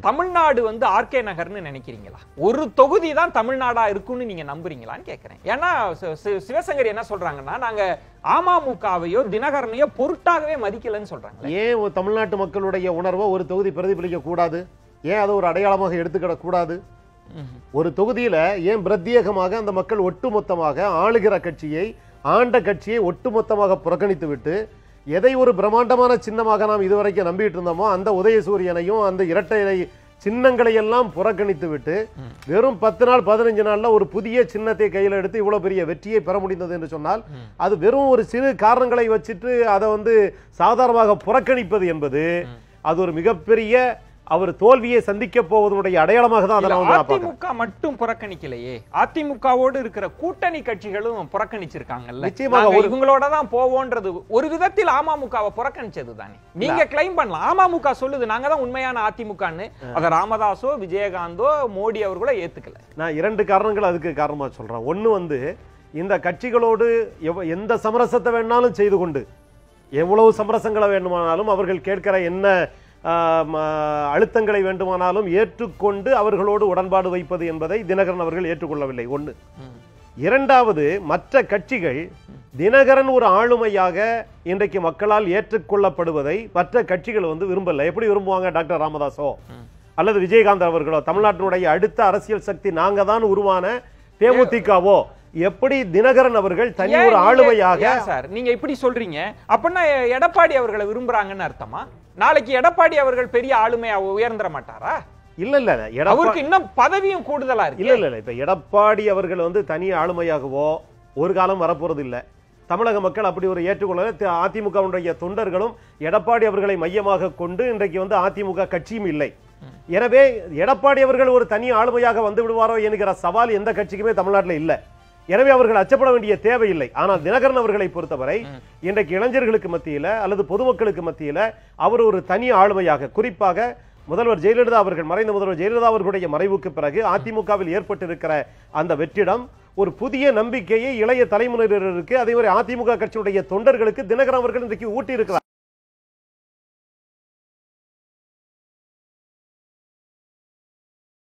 தமிழ்நாடு வந்து ஆர்கே நகர்னு நினைக்கிறீங்களா? ஒரு தொகுதி தான் தமிழ்நாடா இருக்கும்னு நீங்க நம்புறீங்களான்னு கேக்குறேன். ஏன்னா சி- சி- சிவசங்கர் என்ன சொல்றாங்கன்னா நாங்க அமமுகவையோ தினகரனையோ பொருட்டாகவே மதிக்கலன்னு சொல்றாங்க ஏன் ஒரு தமிழ்நாட்டு மக்களுடைய உணர்வை ஒரு தொகுதி பிரதிபலிக்க கூடாது? ஏன் அதை ஒரு அடையாளமாக எடுத்துக்கிட கூடாது? ஒரு தொகுதியில ஏன் பிரத்யேகமாக அந்த மக்கள் ஒட்டுமொத்தமாக ஆளுகிற கட்சியை ஆண்ட கட்சியை ஒட்டுமொத்தமாக புறக்கணித்து விட்டு எதை ஒரு பிரம்மாண்டமான சின்னமாக நாம் இதுவரைக்கும் நம்பிட்டு இருந்தோமோ அந்த உதயசூரியனையும் அந்த இரட்டை சின்னங்களை எல்லாம் புறக்கணித்து விட்டு வெறும் பத்து நாள் பதினஞ்சு நாள்ல ஒரு புதிய சின்னத்தை கையில் எடுத்து இவ்வளவு பெரிய வெற்றியை பெற முடிந்தது என்று சொன்னால் அது வெறும் ஒரு சிறு காரணங்களை வச்சுட்டு அதை வந்து சாதாரணமாக புறக்கணிப்பது என்பது அது ஒரு மிகப்பெரிய அவர் தோல்வியை சந்திக்க போவதனுடைய அடையாளமாக தான். அதிமுக மட்டும் புறக்கணிக்கலையே. அதிமுகவோடு இருக்கிற கூட்டணி கட்சிகளும் புறக்கணிச்சிருக்காங்கல்ல. நிச்சயமாக இவங்களோட தான் போவோன்றது ஒரு விதத்தில் அமமுகவை புறக்கணிச்சது தானே. நீங்க கிளைம் பண்ணலாம். அமமுக சொல்லுது நாங்க தான் உண்மையான அதிமுகன்னு. அத ராமதாஸோ விஜயகாந்தோ மோடி அவர்களோ ஏத்துக்கல. நான் இரண்டு காரணங்கள் அதுக்கு காரணமா சொல்றேன். ஒண்ணு வந்து இந்த கட்சிகளோடு எந்த சமரசத்தை வேணாலும் செய்து கொண்டு எவ்வளவு சமரசங்களை வேண்டுமானாலும் அவர்கள் கேட்கிற என்ன அழுத்தங்களை வேண்டுமானாலும் ஏற்றுக்கொண்டு அவர்களோடு உடன்பாடு வைப்பது என்பதை தினகரன் அவர்கள் ஏற்றுக்கொள்ளவில்லை. ஒன்று. இரண்டாவது மற்ற கட்சிகள் தினகரன் ஒரு ஆளுமையாக இன்றைக்கு மக்களால் ஏற்றுக்கொள்ளப்படுவதை மற்ற கட்சிகள் வந்து விரும்பல. எப்படி விரும்புவாங்க டாக்டர் ராமதாஸோ அல்லது விஜயகாந்த் அவர்களோ? தமிழ்நாட்டினுடைய அடுத்த அரசியல் சக்தி நாங்க தான் உருவான தேமுதிகவோ? எப்படி தினகரன் அவர்கள் தனி ஒரு ஆளுமையாக சார்? நீங்க இப்படி சொல்றீங்க. அப்பன்னா எடப்பாடி அவர்களை விரும்புறாங்கன்னு அர்த்தமா? நாளைக்கு எடப்பாடி அவர்கள் பெரிய ஆளுமையா உயர்ந்துட மாட்டாரா? இல்ல இல்ல அவருக்கு இன்னும் பதவியும் கூடுதலா இருக்கு. இல்ல இல்ல இப்ப எடப்பாடி அவர்கள் வந்து தனி ஆளுமையாகவோ ஒரு காலம் வரப்போறது இல்ல. தமிழக மக்கள் அப்படி ஒரு ஏற்றுக்கொள்ள அதிமுகவுடைய தொண்டர்களும் எடப்பாடி அவர்களை மையமாக கொண்டு இன்றைக்கு வந்து அதிமுக கட்சியும் இல்லை. எனவே எடப்பாடி அவர்கள் ஒரு தனி ஆளுமையாக வந்து விடுவாரோ என்கிற சவால் எந்த கட்சிக்குமே தமிழ்நாட்டில் இல்ல. எனவே அவர்கள் அச்சப்பட வேண்டிய தேவையில்லை. ஆனால் தினகரன் அவர்களை பொறுத்தவரை இன்றைக்கு இளைஞர்களுக்கு மத்தியில அல்லது பொதுமக்களுக்கு மத்தியில அவர் ஒரு தனி ஆளுமையாக குறிப்பாக முதல்வர் ஜெயலலிதா அவர்கள் மறைந்த முதல்வர் ஜெயலலிதா அவர்களுடைய மறைவுக்கு பிறகு அதிமுகவில் ஏற்பட்டிருக்கிற அந்த வெற்றிடம் ஒரு புதிய நம்பிக்கையை இளைய தலைமுறையினருக்கு அதே மாதிரி அதிமுக கட்சியுடைய தொண்டர்களுக்கு தினகரன் அவர்கள் இன்றைக்கு ஊட்டி இருக்கிறார்